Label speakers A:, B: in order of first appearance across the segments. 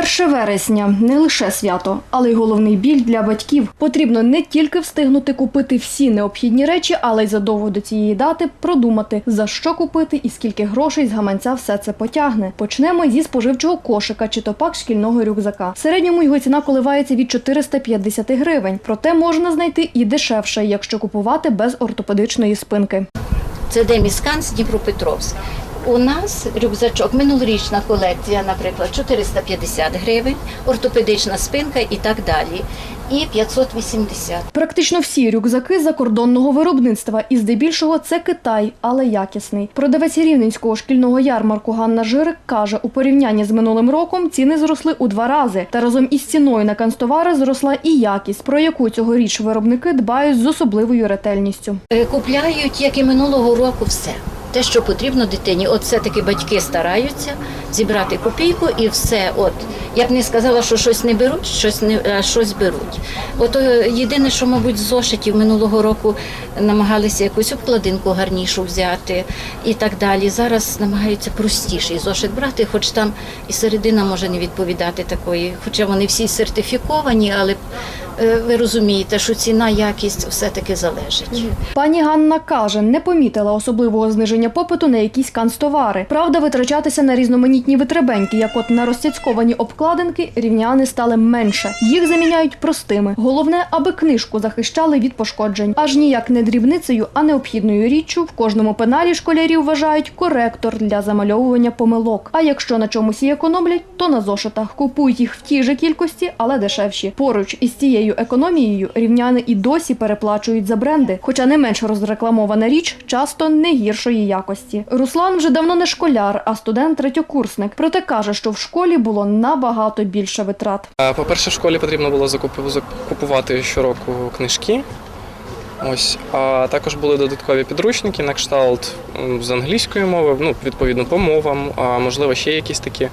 A: 1 вересня не лише свято, але й головний біль для батьків. Потрібно не тільки встигнути купити всі необхідні речі, але й задовго до цієї дати продумати, за що купити і скільки грошей з гаманця все це потягне. Почнемо зі споживчого кошика чи то пак шкільного рюкзака. В середньому його ціна коливається від 450 гривень. Проте можна знайти і дешевше, якщо купувати без ортопедичної спинки.
B: Це Демісканс Дніпропетровськ. У нас рюкзачок, минулорічна колекція, наприклад, 450 гривень, ортопедична спинка і так далі. І 580.
A: Практично всі рюкзаки закордонного виробництва, і здебільшого це Китай, але якісний. Продавець рівненського шкільного ярмарку Ганна Жирик каже, у порівнянні з минулим роком ціни зросли у два рази. Та разом із ціною на канцтовари зросла і якість, про яку цьогоріч виробники дбають з особливою ретельністю.
B: Е, Купляють, як і минулого року, все. Те, що потрібно дитині, от все-таки батьки стараються зібрати копійку і все. От я б не сказала, що щось не беруть, щось не а щось беруть. От е, єдине, що, мабуть, з зошитів минулого року намагалися якусь обкладинку гарнішу взяти і так далі. Зараз намагаються простіший зошит брати, хоч там і середина може не відповідати такої, хоча вони всі сертифіковані, але е, ви розумієте, що ціна, якість все-таки залежить.
A: Пані Ганна каже, не помітила особливого зниження попиту на якісь канцтовари. Правда, витрачатися на різноманітні витребеньки, як от на розцяцьковані обкладинки, рівняни стали менше. Їх заміняють простими. Головне, аби книжку захищали від пошкоджень. Аж ніяк не дрібницею, а необхідною річчю в кожному пеналі школярів вважають коректор для замальовування помилок. А якщо на чомусь і економлять, то на зошитах купують їх в тій же кількості, але дешевші. Поруч із цією економією рівняни і досі переплачують за бренди. Хоча не менш розрекламована річ часто не гіршої якості. Руслан вже давно не школяр, а студент-третьокурсник. Проте каже, що в школі було набагато більше витрат.
C: Е, По-перше, в школі потрібно було закупу- закупувати щороку книжки. Ось, а також були додаткові підручники на кшталт з англійської мови, ну, відповідно, по мовам, а можливо, ще якісь такі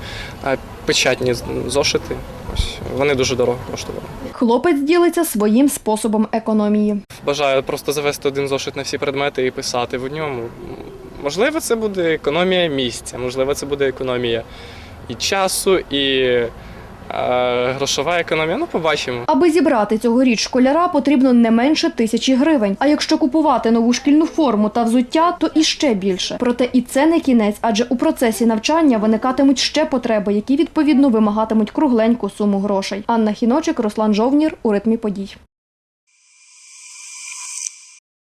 C: печатні зошити. Ось, вони дуже дорого коштували.
A: Хлопець ділиться своїм способом економії.
C: Бажаю просто завести один зошит на всі предмети і писати в ньому. Можливо, це буде економія місця, можливо, це буде економія і часу, і е, грошова економія. Ну, побачимо.
A: Аби зібрати цьогоріч школяра, потрібно не менше тисячі гривень. А якщо купувати нову шкільну форму та взуття, то і ще більше. Проте і це не кінець, адже у процесі навчання виникатимуть ще потреби, які відповідно вимагатимуть кругленьку суму грошей. Анна Хіночик, Руслан Жовнір у ритмі подій.